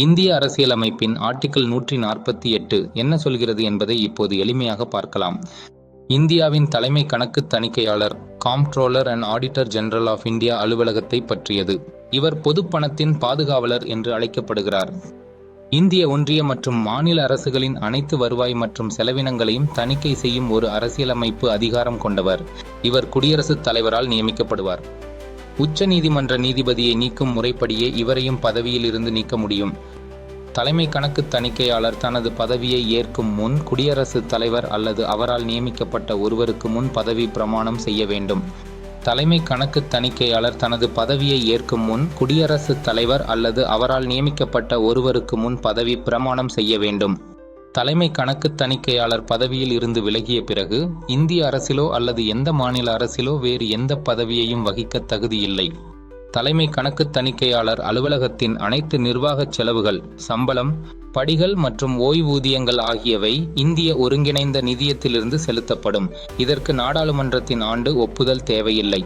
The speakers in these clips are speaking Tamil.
இந்திய அரசியலமைப்பின் ஆர்டிகிள் நூற்றி நாற்பத்தி எட்டு என்ன சொல்கிறது என்பதை இப்போது எளிமையாக பார்க்கலாம். இந்தியாவின் தலைமை கணக்கு தணிக்கையாளர் comptroller and auditor general of India அலுவலகத்தை பற்றியது. இவர் பொது பணத்தின் பாதுகாவலர் என்று அழைக்கப்படுகிறார். இந்திய ஒன்றிய மற்றும் மாநில அரசுகளின் அனைத்து வருவாய் மற்றும் செலவினங்களையும் தணிக்கை செய்யும் ஒரு அரசியலமைப்பு அதிகாரம் கொண்டவர். இவர் குடியரசுத் தலைவரால் நியமிக்கப்படுவார். உச்ச நீதிமன்ற நீதிபதியை நீக்கும் முறைப்படியே இவரையும் பதவியில் இருந்து நீக்க முடியும். தலைமை கணக்கு தணிக்கையாளர் தனது பதவியை ஏற்கும் முன் குடியரசுத் தலைவர் அல்லது அவரால் நியமிக்கப்பட்ட ஒருவருக்கு முன் பதவி பிரமாணம் செய்ய வேண்டும். தலைமை கணக்கு தணிக்கையாளர் தனது பதவியை ஏற்கும் முன் குடியரசுத் தலைவர் அல்லது அவரால் நியமிக்கப்பட்ட ஒருவருக்கு முன் பதவி பிரமாணம் செய்ய வேண்டும். தலைமை கணக்கு தணிக்கையாளர் பதவியில் இருந்து விலகிய பிறகு இந்திய அரசிலோ அல்லது எந்த மாநில அரசிலோ வேறு எந்த பதவியையும் வகிக்க தகுதியில்லை. தலைமை கணக்கு தணிக்கையாளர் அலுவலகத்தின் அனைத்து நிர்வாகச் செலவுகள் சம்பளம் படிகள் மற்றும் ஓய்வூதியங்கள் ஆகியவை இந்திய ஒருங்கிணைந்த நிதியத்திலிருந்து செலுத்தப்படும். இதற்கு நாடாளுமன்றத்தின் ஆண்டு ஒப்புதல் தேவையில்லை.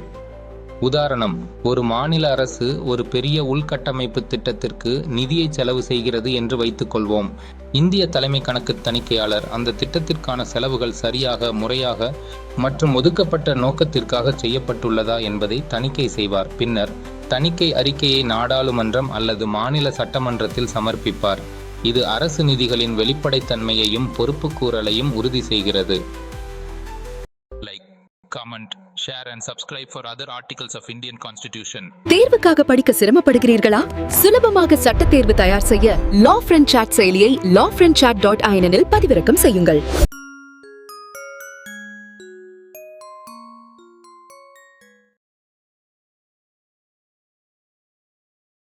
உதாரணம் ஒரு மாநில அரசு ஒரு பெரிய உள்கட்டமைப்பு திட்டத்திற்கு நிதியை செலவு செய்கிறது என்று வைத்துக்கொள்வோம் இந்திய தலைமை கணக்கு தணிக்கையாளர் அந்த திட்டத்திற்கான செலவுகள் சரியாக முறையாக மற்றும் ஒதுக்கப்பட்ட நோக்கத்திற்காக செய்யப்பட்டுள்ளதா என்பதை தணிக்கை செய்வார். பின்னர் தணிக்கை அறிக்கையை நாடாளுமன்றம் அல்லது மாநில சட்டமன்றத்தில் சமர்ப்பிப்பார். இது அரசு நிதிகளின் வெளிப்படைத்தன்மையையும் பொறுப்புக்கூறலையும் உறுதி செய்கிறது. Like comment. Share and subscribe for other articles of Indian constitution தேர்வுக்காக படிக்க சிரமப்படுகிறீர்களா? சுலபமாக சட்ட தேர்வு தயார் செய்ய லா ஃப்ரெண்ட் சாட் செயலியை லா ஃப்ரெண்ட் சாட் டாட் ஐஎனில் பதிவிறக்கம் செய்யுங்கள்.